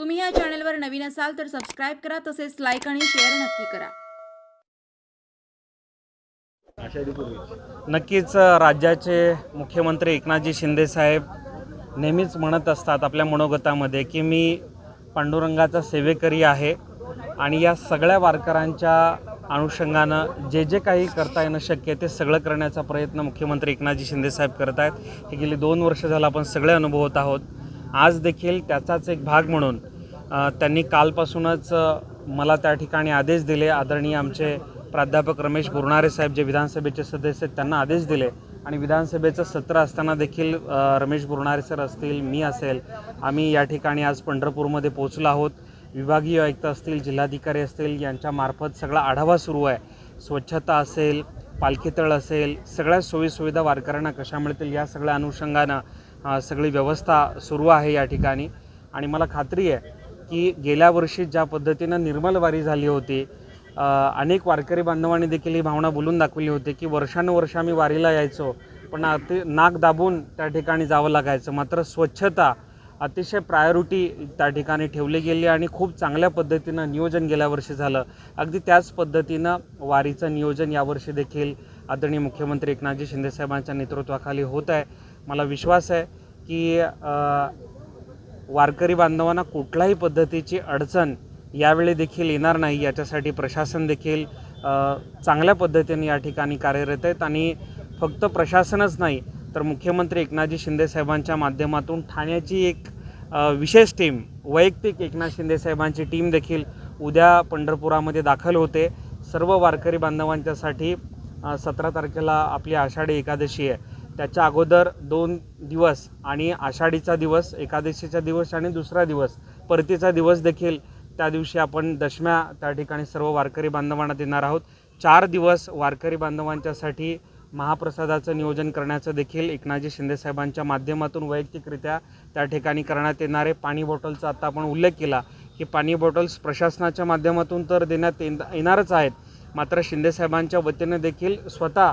तुम्ही या चॅनलवर नवीन असाल तर सबस्क्राईब करा तसेच लाईक आणि शेअर नक्की करा. नक्कीच राज्याचे मुख्यमंत्री एकनाथजी शिंदे साहेब नेहमीच म्हणत असतात आपल्या मनोगतामध्ये की मी पांडुरंगाचा सेवेकरी आहे आणि या सगळ्या वारकऱ्यांच्या अनुषंगानं जे जे काही करता येणं शक्य आहे ते सगळं करण्याचा प्रयत्न मुख्यमंत्री एकनाथजी शिंदेसाहेब करत आहेत. हे गेली दोन वर्ष झालं आपण सगळे अनुभवत आहोत. आज देखील त्याचाच एक भाग म्हणून त्यांनी कालपासूनच मला त्या ठिकाणी आदेश दिले. आदरणीय आमचे प्राध्यापक रमेश गुरणारे साहेब जे विधानसभेचे सदस्य आहेत त्यांना आदेश दिले. आणि विधानसभेचं सत्र असताना देखील रमेश गुरणारे सर असतील मी असेल आम्ही या ठिकाणी आज पंढरपूरमध्ये पोहोचलो आहोत. विभागीय आयुक्त असतील जिल्हाधिकारी असतील यांच्यामार्फत सगळा आढावा सुरू आहे. स्वच्छता असेल पालखीतळ असेल सगळ्या सोयीसुविधा वारकऱ्यांना कशा मिळतील या सगळ्या अनुषंगानं सगळी व्यवस्था सुरू आहे या ठिकाणी. आणि मला खात्री आहे की गेल्या वर्षी ज्या पद्धतीनं निर्मल वारी झाली होती अनेक वारकरी बांधवांनी देखील ही भावना बोलून दाखवली होती की वर्षानुवर्ष आम्ही वारीला यायचो पण अति नाक दाबून त्या ठिकाणी जावं लागायचं. मात्र स्वच्छता अतिशय प्रायोरिटी त्या ठिकाणी ठेवली गेली आणि खूप चांगल्या पद्धतीनं नियोजन गेल्या वर्षी झालं. अगदी त्याच पद्धतीनं वारीचं नियोजन यावर्षी देखील आदरणीय मुख्यमंत्री एकनाथजी शिंदेसाहेबांच्या नेतृत्वाखाली होत आहे. मला विश्वास आहे की वारकरी बांधवांना कुठल्याही पद्धतीची अडचण यावेळी देखील येणार नाही. याच्यासाठी प्रशासन देखील चांगल्या पद्धतीने या ठिकाणी कार्यरत आहेत आणि फक्त प्रशासनच नाही तर मुख्यमंत्री एकनाथजी शिंदे साहेबांच्या माध्यमातून ठाण्याची एक विशेष टीम वैयक्तिक एकनाथ शिंदे साहेबांची टीम देखील उद्या पंढरपुरामध्ये दाखल होते. सर्व वारकरी बांधवांच्यासाठी सतरा तारखेला आपली आषाढी एकादशी आहे. त्याच्या अगोदर दोन दिवस आणि आषाढीचा दिवस एकादशीचा दिवस आणि दुसरा दिवस परतीचा दिवस देखील त्या दिवशी आपण दशम्या त्या ठिकाणी सर्व वारकरी बांधवांना देणार आहोत. चार दिवस वारकरी बांधवांच्यासाठी महाप्रसादाचं नियोजन करण्याचं देखील एकनाथजी शिंदेसाहेबांच्या माध्यमातून वैयक्तिकरित्या त्या ठिकाणी करण्यात येणारे पाणी बॉटलचा आता आपण उल्लेख केला की पाणी बॉटल्स प्रशासनाच्या माध्यमातून तर देण्यात येणारच आहेत. मात्र शिंदेसाहेबांच्या वतीने देखील स्वतः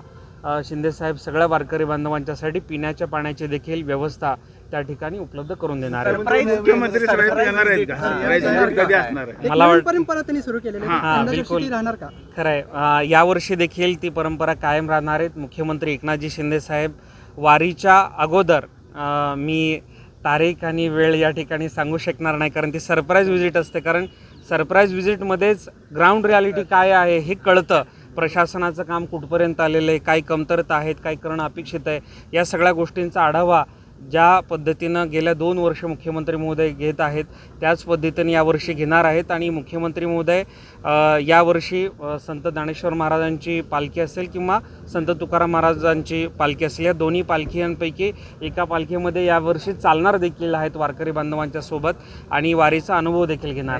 शिंदेसाहेब सगळ्या वारकरी बांधवांच्यासाठी पिण्याच्या पाण्याची देखील व्यवस्था त्या ठिकाणी उपलब्ध करून देणार आहे मुख्यमंत्री साहेब येणार आहेत का? Surprise visit कधी असणार आहे एक मला नवीन वाट- परंपरा त्यांनी सुरू केलेली आहे. हा, यंदाच्या बिलकुल. वर्षी ती राहणार का? खरं आहे अ, यावर्षी देखील ती परंपरा कायम राहणार आहेत. मुख्यमंत्री एकनाथजी शिंदे साहेब वारीच्या अगोदर मी तारीख आणि वेळ या ठिकाणी सांगू शकणार नाही कारण ती सरप्राईज व्हिजिट असते. कारण सरप्राईज व्हिजिटमध्येच ग्राउंड रियालिटी काय आहे हे कळतं. प्रशासनाचं काम कुठपर्यंत आलेलं आहे काय कमतरता आहेत काय करणं अपेक्षित आहे या सगळ्या गोष्टींचा आढावा ज्या पद्धतीनं गेल्या दोन वर्ष मुख्यमंत्री महोदय घेत आहेत त्याच पद्धतीने यावर्षी घेणार आहेत आणि मुख्यमंत्री महोदय यावर्षी संत ज्ञानेश्वर महाराजांची पालखी असेल किंवा संत तुकाराम महाराजांची पालखी असेल या दोन्ही पालखींपैकी एका पालखीमध्ये यावर्षी चालणार देखील आहेत वारकरी बांधवांच्या सोबत आणि वारीचा अनुभव देखील घेणार आहे